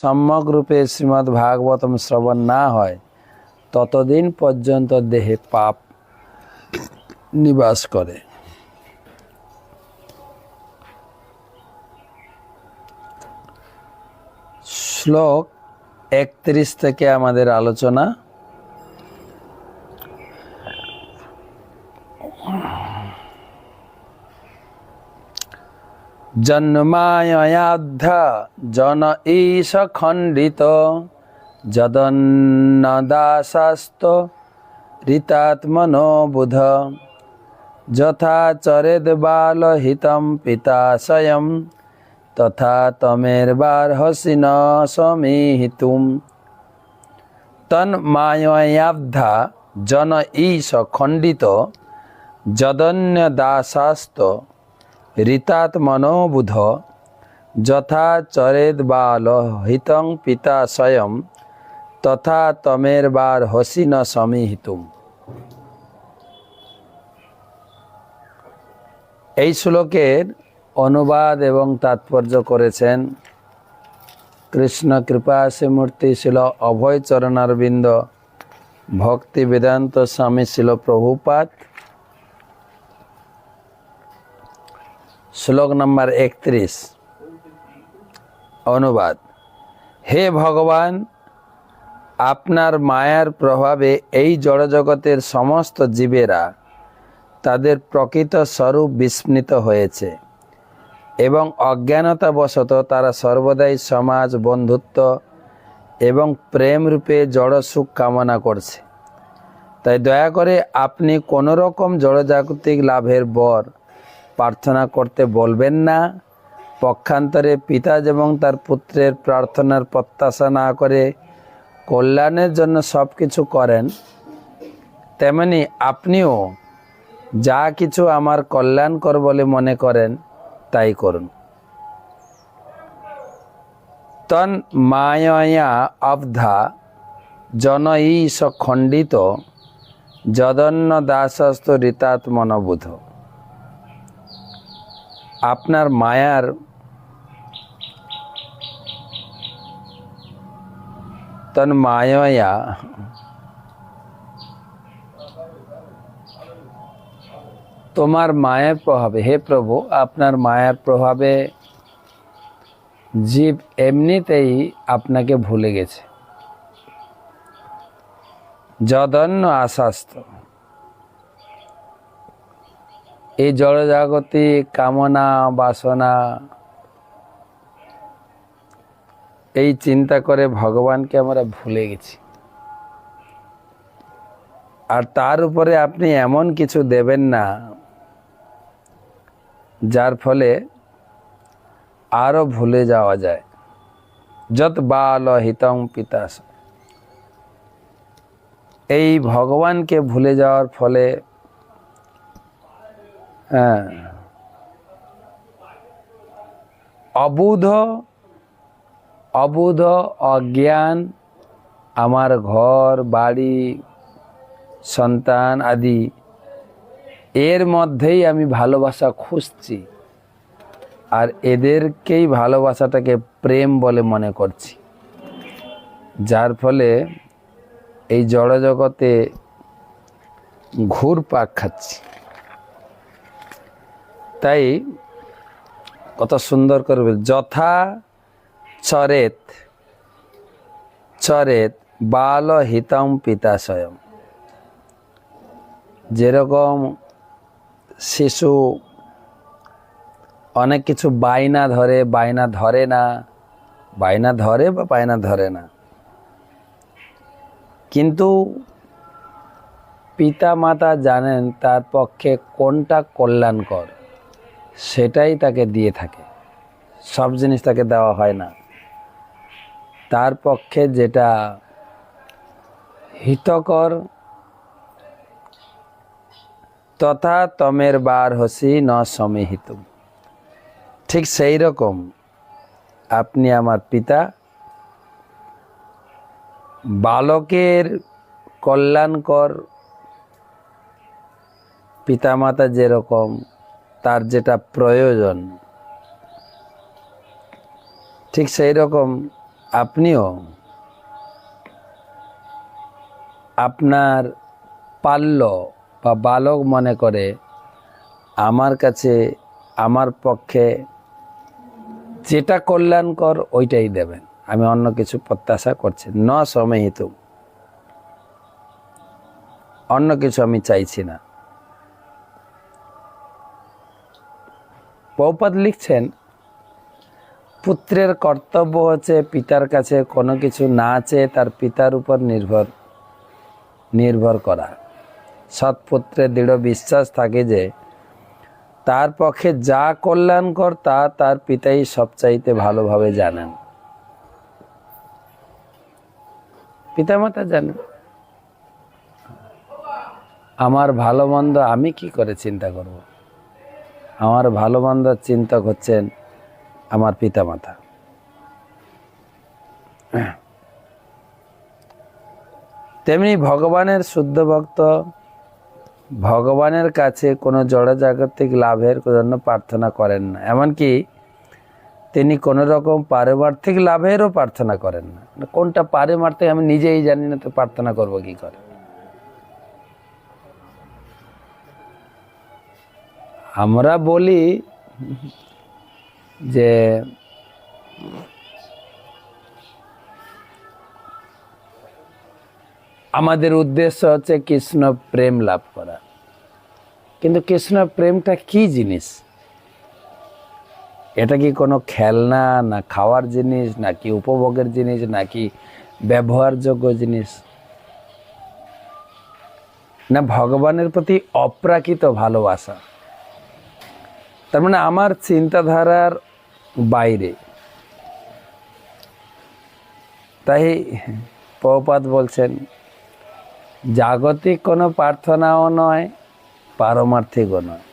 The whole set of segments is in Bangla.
সম্যক রূপে শ্রীমদ্ ভাগবতম শ্রবণ না হয়, ততদিন পর্যন্ত দেহে পাপ নিবাস করে। শ্লোক একত্রিশ থেকে আমাদের আলোচনা। জন্মায়াধ্য জন ঈশ খণ্ডিত, যদন্নদাসাস্ত ঋতাত্মনো বুধ যথা চরেদ বাল হিতম পিতাশয়ম, তথা তমের্বার্হসি ন সমীহিতুম। তন্মায়াব্ধা জন ঈশ খণ্ডিত যদন্য দাসাস্ত ঋতাত্মনোবুধ যথা চরেদ বাল হিতং পিতা স্বয়ং, তথা তমের বার হসি ন সমীহিতুম। এই শ্লোকের অনুবাদ এবং তাৎপর্য করেছেন কৃষ্ণ কৃপা মূর্তি ছিল অভয় চরণারবিন্দ ভক্তি বেদান্ত স্বামী ছিল প্রভুপাত শ্লোক নম্বর একত্রিশ। অনুবাদ, হে ভগবান, আপনার মায়ার প্রভাবে এই জড়জগতের সমস্ত জীবেরা তাদের প্রকৃত স্বরূপ বিস্মৃত হয়েছে এবং অজ্ঞানতাবশত তারা সর্বদাই সমাজ, বন্ধুত্ব এবং প্রেম রূপে জড় সুখ কামনা করছে। তাই দয়া করে আপনি কোনো রকম জড়জাগতিক লাভের বর প্রার্থনা করতে বলবেন না। পক্ষান্তরে পিতা এবং তার পুত্রের প্রার্থনার প্রত্যাশা না করে কল্যাণের জন্য সব কিছু করেন। তেমনি আপনিও যা কিছু আমার কল্যাণকর বলে মনে করেন, তাই করুন। তন মায়া অবধা জন ঈশ খণ্ডিত যদন্য দাসস্ত ঋতাত্মনবোধ আপনার মায়ার তন মায়া তোমার মায়ের প্রভাবে, হে প্রভু, আপনার মায়ার প্রভাবে জীব এমনিতেই আপনাকে ভুলে গেছে। যদন্য আশাস্ত। এই জড়জাগতিক কামনা, বাসনা, এই চিন্তা করে ভগবানকে আমরা ভুলে গেছি। আর তার উপরে আপনি এমন কিছু দেবেন না, যার ফলে আরও ভুলে যাওয়া যায়। যত বাল হিতং পিতাস। এই ভগবানকে ভুলে যাওয়ার ফলে অবুধ অবুধ অজ্ঞান, আমার ঘর, বাড়ি, সন্তান আদি, এর মধ্যেই আমি ভালোবাসা খুঁজছি আর এদেরকেই ভালোবাসাটাকে প্রেম বলে মনে করছি। যার ফলে এই জড়জগতে ঘুর পাক খাচ্ছি। তাই কত সুন্দর করবে যথা চরেত চরেত বাল হিতম পিতা স্বয়ং। যেরকম শিশু অনেক কিছু বায়না ধরে বায়না ধরে না, বায়না ধরে বা বায়না ধরে না। কিন্তু পিতা মাতা জানেন তার পক্ষে কোনটা কল্যাণকর। সেটাই তাকে দিয়ে থাকে। সব জিনিস তাকে দেওয়া হয় না। তার পক্ষে যেটা হিতকর তথা তমের বার হসি ন সমিহিত ঠিক সেই রকম আপনি আমার পিতা, বালকের কল্যাণকর পিতামাতা যেরকম তার যেটা প্রয়োজন। ঠিক সেই রকম আপনিও আপনার পাল্য বা বালক মনে করে আমার কাছে, আমার পক্ষে যেটা কল্যাণকর ওইটাই দেবেন। আমি অন্য কিছু প্রত্যাশা করছি। ন সমেহিত অন্য কিছু আমি চাইছি না। পৌপাত লিখছেন, পুত্রের কর্তব্য হচ্ছে পিতার কাছে কোনো কিছু না চেয়ে তার পিতার উপর নির্ভর নির্ভর করা। সৎপুত্রের দৃঢ় বিশ্বাস থাকে যে, তার পক্ষে যা কল্যাণকর তা তার পিতাই সবচাইতে ভালোভাবে জানেন। পিতামাতা জানেন, আমার ভালো মন্দ আমি কি করে চিন্তা করব? আমার ভালো মন্দ চিন্তক হচ্ছেন আমার পিতামাতা। তেমনি ভগবানের শুদ্ধ ভক্ত, ভগবানের কাছে কোনো জড়জাগতিক লাভের জন্য প্রার্থনা করেন না। এমনকি তিনি কোনো রকম পারিমার্থিক লাভেরও প্রার্থনা করেন না। কোনটা পারিমার্থিক আমি নিজেই জানি না, তো প্রার্থনা করব কী করে? আমরা বলি যে আমাদের উদ্দেশ্য হচ্ছে কৃষ্ণ প্রেম লাভ করা। কিন্তু কৃষ্ণ প্রেমটা কি জিনিস? এটা কি কোনো খেলনা, না খাওয়ার জিনিস নাকি উপভোগের জিনিস নাকি ব্যবহারযোগ্য জিনিস? না ভগবানের প্রতি অপ্রাকৃত ভালোবাসা? তার মানে আমার চিন্তাধারার বাইরে। তাই পৌপাত বলছেন, জাগতিক কোনো প্রার্থনাও নয়, পারমার্থিকও নয়।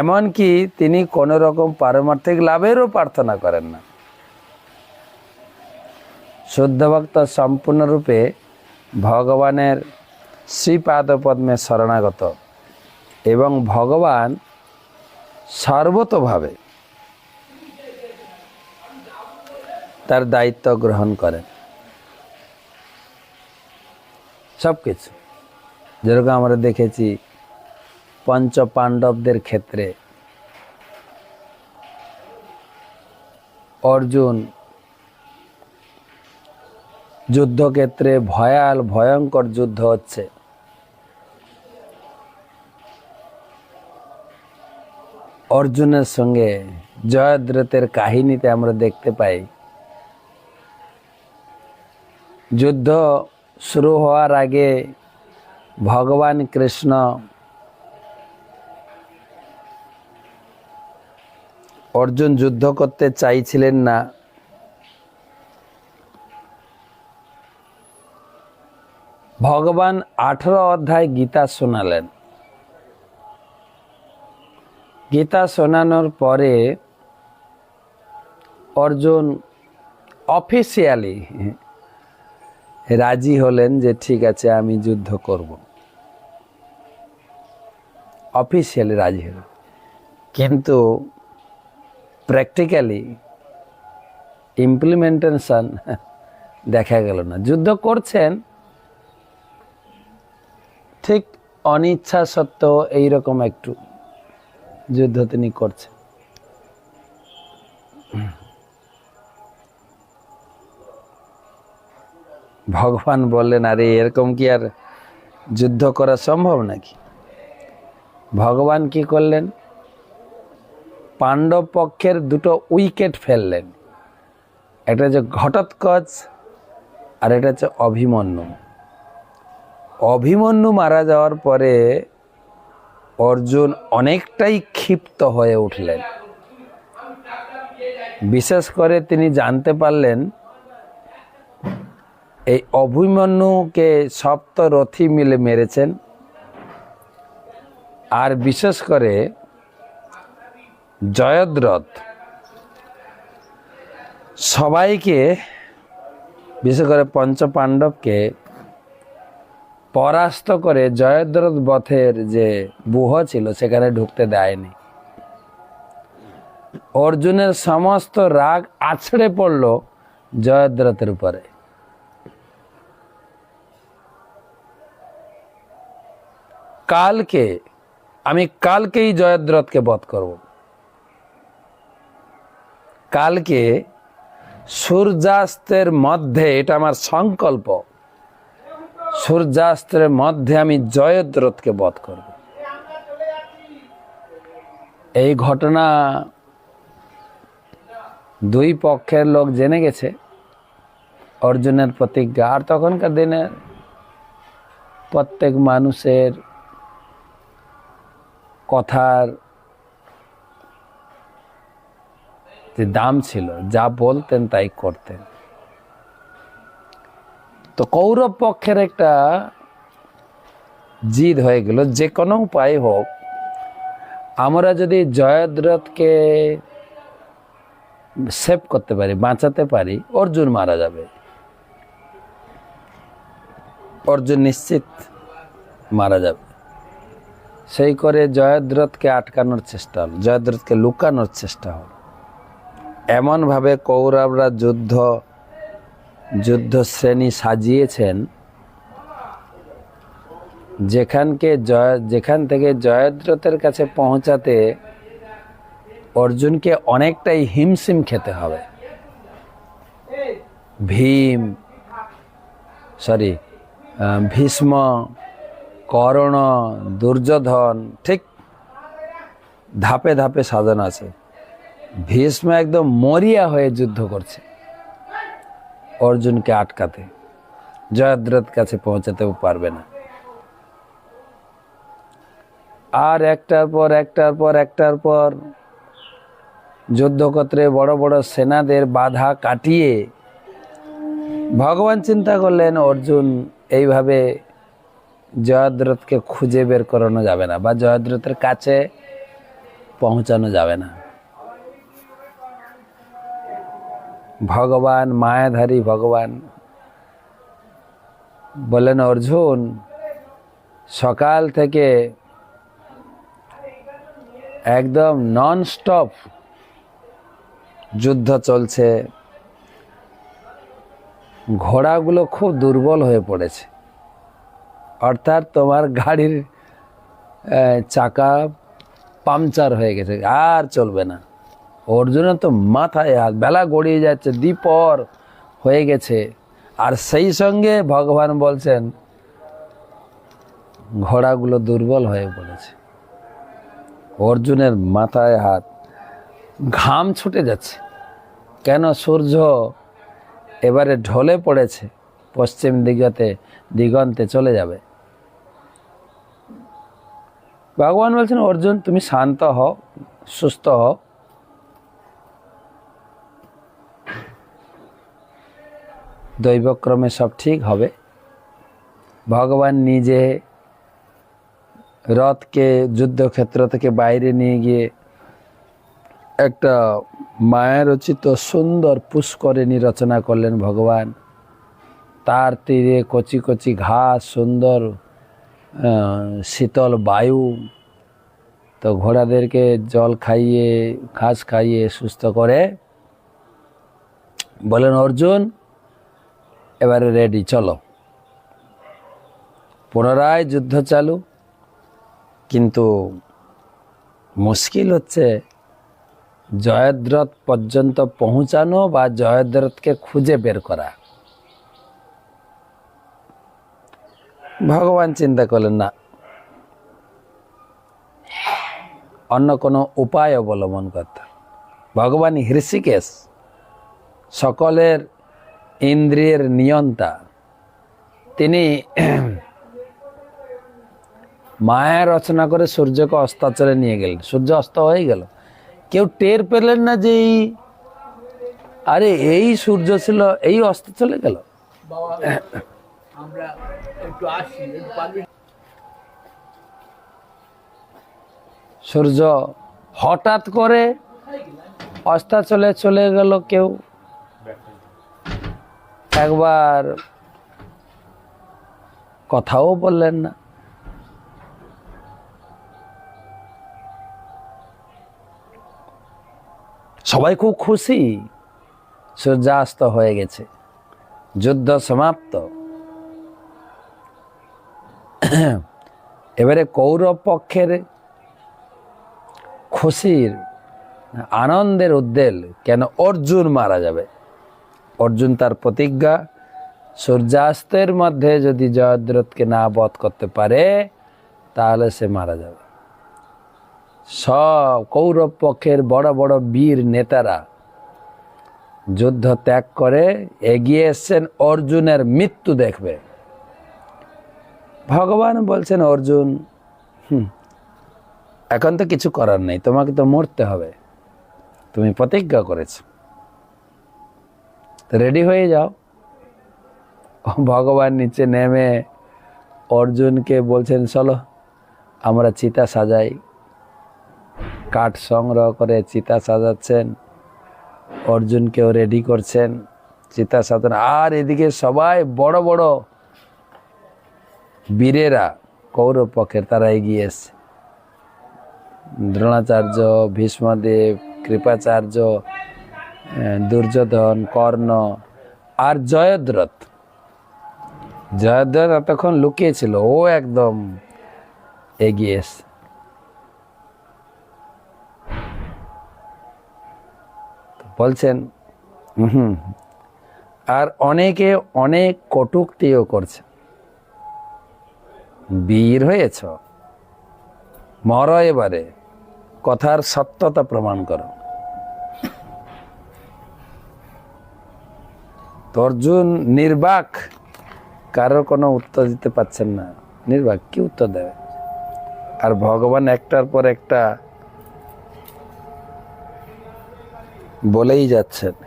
এমনকি তিনি কোনো রকম পারমার্থিক লাভেরও প্রার্থনা করেন না। শুদ্ধ ভক্ত সম্পূর্ণরূপে ভগবানের শ্রীপাদপদ্মে শরণাগত। এবং ভগবান সর্বতভাবে তার দায়িত্ব গ্রহণ করেন। সব কিছু যেরকম আমরা দেখেছি পঞ্চ পাণ্ডবদের ক্ষেত্রে অর্জুন যুদ্ধক্ষেত্রে ভয়াল, ভয়ঙ্কর যুদ্ধ হচ্ছে। অর্জুনের সঙ্গে জয়দ্রথের কাহিনীতে আমরা দেখতে পাই। যুদ্ধ শুরু হওয়ার আগে ভগবান কৃষ্ণ অর্জুন যুদ্ধ করতে চাইছিলেন না। ভগবান আঠারো অধ্যায় গীতা শোনালেন। গীতা শোনানোর পরে অর্জুন অফিসিয়ালি রাজি হলেন যে ঠিক আছে, আমি যুদ্ধ করব। অফিসিয়ালি রাজি হলেন। কিন্তু প্র্যাকটিক্যালি ইমপ্লিমেন্টেশন দেখা গেল না। যুদ্ধ করছেন, ঠিক অনিচ্ছা সত্ত্বেও এইরকম একটু যুদ্ধ তিনি করছেন। ভগবান বললেন, আরে, এরকম কি আর যুদ্ধ করা সম্ভব নাকি? ভগবান কি করলেন? পাণ্ডব পক্ষের দুটো উইকেট ফেললেন। একটা হচ্ছে ঘটোৎকচ আর এটা হচ্ছে অভিমন্যু। অভিমন্যু মারা যাওয়ার পরে অর্জুন অনেকটাই ক্ষিপ্ত হয়ে উঠলেন। বিশেষ করে তিনি জানতে পারলেন, এই অভিমন্যুকে সপ্তরথী মিলে মেরেছেন। আর বিশেষ করে জয়দ্রথ সবাইকে, বিশেষ করে পঞ্চ পাণ্ডবকে পরাস্ত করে জয়দ্রথ বথের যে বুহ ছিল, সেখানে ঢুকতে দেয়নি। অর্জুনের সমস্ত রাগ আছড়ে পড়ল জয়দ্রথের উপরে। কালকে, আমি কালকেই জয়দ্রথকে বধ করব। কালকে সূর্যাস্তের মধ্যে এটা আমার সংকল্প। সূর্যাস্তের মধ্যে আমি জয়দ্রথকে বধ করব। এই ঘটনা দুই পক্ষের লোক জেনে গেছে। অর্জুনের প্রতিজ্ঞা আর তখনকার দিনে প্রত্যেক মানুষের কথার যে দাম ছিল, যা বলতেন তাই করতেন। তো কৌরব পক্ষের একটা জিদ হয়ে গেল, যে কোনো উপায় হোক। আমরা যদি জয়দ্রথকে সেভ করতে পারি, বাঁচাতে পারি, অর্জুন মারা যাবে। অর্জুন নিশ্চিত মারা যাবে। সেই করে জয়দ্রথকে আটকানোর চেষ্টা হল, জয়দ্রথকে লুকানোর চেষ্টা হল। এমনভাবে কৌরবরা যুদ্ধ যুদ্ধ শ্রেণি সাজিয়েছেন, যেখানকে জয়, যেখান থেকে জয়দ্রথের কাছে পৌঁছাতে অর্জুনকে অনেকটাই হিমশিম খেতে হবে। ভীম সরি ভীষ্ম, করণ, দুর্যোধন, ঠিক ধাপে ধাপে সাজানো আছে। ভীষ্ম একদম মরিয়া হয়ে যুদ্ধ করছে। অর্জুনকে আটকাতে, জয়দ্রথ কাছে পৌঁছাতেও পারবে না। আর একটার পর একটার পর একটার পর যুদ্ধক্ষেত্রে বড় বড় সেনাদের বাধা কাটিয়ে ভগবান চিন্তা করলেন, অর্জুন, এইভাবে জয়দ্রথকে খুঁজে বের করানো যাবে না বা জয়দ্রথের কাছে পৌঁছানো যাবে না। ভগবান, মায়াধারী ভগবান। বলেন, অর্জুন, সকাল থেকে একদম নন স্টপ যুদ্ধ চলছে। ঘোড়াগুলো খুব দুর্বল হয়ে পড়েছে। অর্থাৎ তোমার গাড়ির চাকা পাংচার হয়ে গেছে। আর চলবে না। অর্জুনের তো মাথায় হাত, বেলা গড়িয়ে যাচ্ছে, দ্বিপর হয়ে গেছে। আর সেই সঙ্গে ভগবান বলছেন, ঘোড়াগুলো দুর্বল হয়ে পড়েছে। অর্জুনের মাথায় হাত, ঘাম ছুটে যাচ্ছে। কেন সূর্য এবারে ঢলে পড়েছে, পশ্চিম দিগতে দিগন্তে চলে যাবে? ভগবান বলছেন, অর্জুন, তুমি শান্ত হও, সুস্থ হও। দৈবক্রমে সব ঠিক হবে। ভগবান নিজে রথকে, যুদ্ধক্ষেত্র থেকে বাইরে নিয়ে গিয়ে একটা মায়ের রচিত সুন্দর পুষ্করিণী রচনা করলেন ভগবান। তার তীরে কচি কচি ঘাস, সুন্দর শীতল বায়ু। তো ঘোড়াদেরকে জল খাইয়ে, ঘাস খাইয়ে সুস্থ করে বলেন অর্জুন এবারে রেডি চলো। পুনরায় যুদ্ধ চালু, কিন্তু মুশকিল হচ্ছে জয়দ্রথ পর্যন্ত পৌঁছানো বা জয়দ্রথকে খুঁজে বের করা। ভগবান চিন্তা করলেন না। অন্য কোনো উপায় অবলম্বন করতে। ভগবান হৃষিকেশ সকলের ইন্দ্রিয়ের নিয়ন্তা। তিনি মায়া রচনা করে সূর্যকে অস্তাচলে নিয়ে গেলেন। সূর্য অস্ত হয়ে গেল। কেউ টের পেলেন না যে এই আরে এই সূর্য ছিল এই অস্ত চলে গেল। আমরা একটু আসি সূর্য হঠাৎ করে অস্তাচলে চলে গেল কেউ। একবার কথাও বললেন না। সবাই খুব খুশি, সূর্যাস্ত হয়ে গেছে, যুদ্ধ সমাপ্ত। এবারে কৌরব পক্ষের খুশির, আনন্দের উদ্দেল কেন অর্জুন মারা যাবে? অর্জুন তার প্রতিজ্ঞা। সূর্যাস্তের মধ্যে যদি জয়দ্রথকে না বধ করতে পারে, তাহলে সে মারা যাবে। সব কৌরব পক্ষের বড় বড় বীর নেতারা যুদ্ধ ত্যাগ করে এগিয়ে এসছেন, অর্জুনের মৃত্যু দেখবে। ভগবান বলছেন, অর্জুন এখন তো কিছু করার নেই, তোমাকে তো মরতে হবে। তুমি প্রতিজ্ঞা করেছ। রেডি হয়ে যাও। ভগবান নিচে নেমে অর্জুনকে বলছেন, চলো, আমরা চিতা সাজাই। কাঠ সংগ্রহ করে চিতা সাজাচ্ছেন। অর্জুনকেও রেডি করছেন চিতা সাজান। আর এদিকে সবাই বড় বড় বীরেরা কৌরব পক্ষের তারা এগিয়ে এসছে। দ্রোণাচার্য, ভীষ্মদেব, কৃপাচার্য দুর্যোধন, কর্ণ আর জয়দ্রথ। জয়দ্রথ এতক্ষণ লুকিয়েছিল, ও একদম এগিয়ে এসছে। বলছেন হুম আর অনেকে অনেক কটুক্তিও করছে। বীর হয়েছ। মর এবারে, কথার সত্যতা প্রমাণ করো। অর্জুন নির্বাক, কারোর কোনো উত্তর দিতে পারছেন না। নির্বাক, কি উত্তর দেবে? আর ভগবান একটার পর একটা বলেই যাচ্ছেন।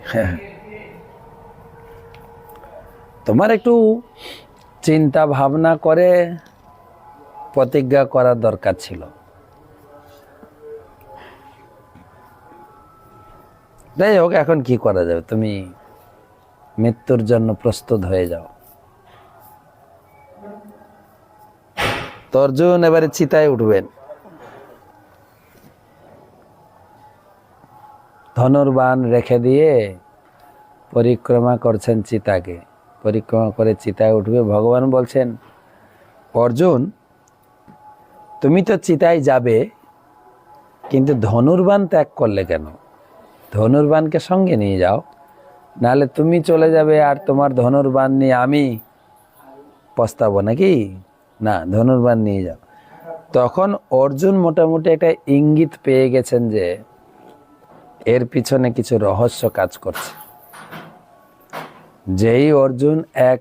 তোমার একটু চিন্তা ভাবনা করে প্রতিজ্ঞা করার দরকার ছিল। যাই হোক, এখন কি করা যাবে? তুমি মৃত্যুর জন্য প্রস্তুত হয়ে যাও। তো অর্জুন এবারে চিতায় উঠবেন। ধনুর্বান রেখে দিয়ে পরিক্রমা করছেন চিতাকে। পরিক্রমা করে চিতায় উঠবে। ভগবান বলছেন অর্জুন তুমি তো চিতায় যাবে কিন্তু ধনুর্বান ত্যাগ করলে কেন? ধনুর্বাণকে সঙ্গে নিয়ে যাও। নাহলে তুমি চলে যাবে আর তোমার ধনুর্বাণ নিয়ে আমি পস্তাবো নাকি? না ধনুর্বাণ নিয়ে যাও। তখন অর্জুন মোটামুটি একটা ইঙ্গিত পেয়ে গেছেন যে এর পিছনে কিছু রহস্য কাজ করছে। যেই অর্জুন এক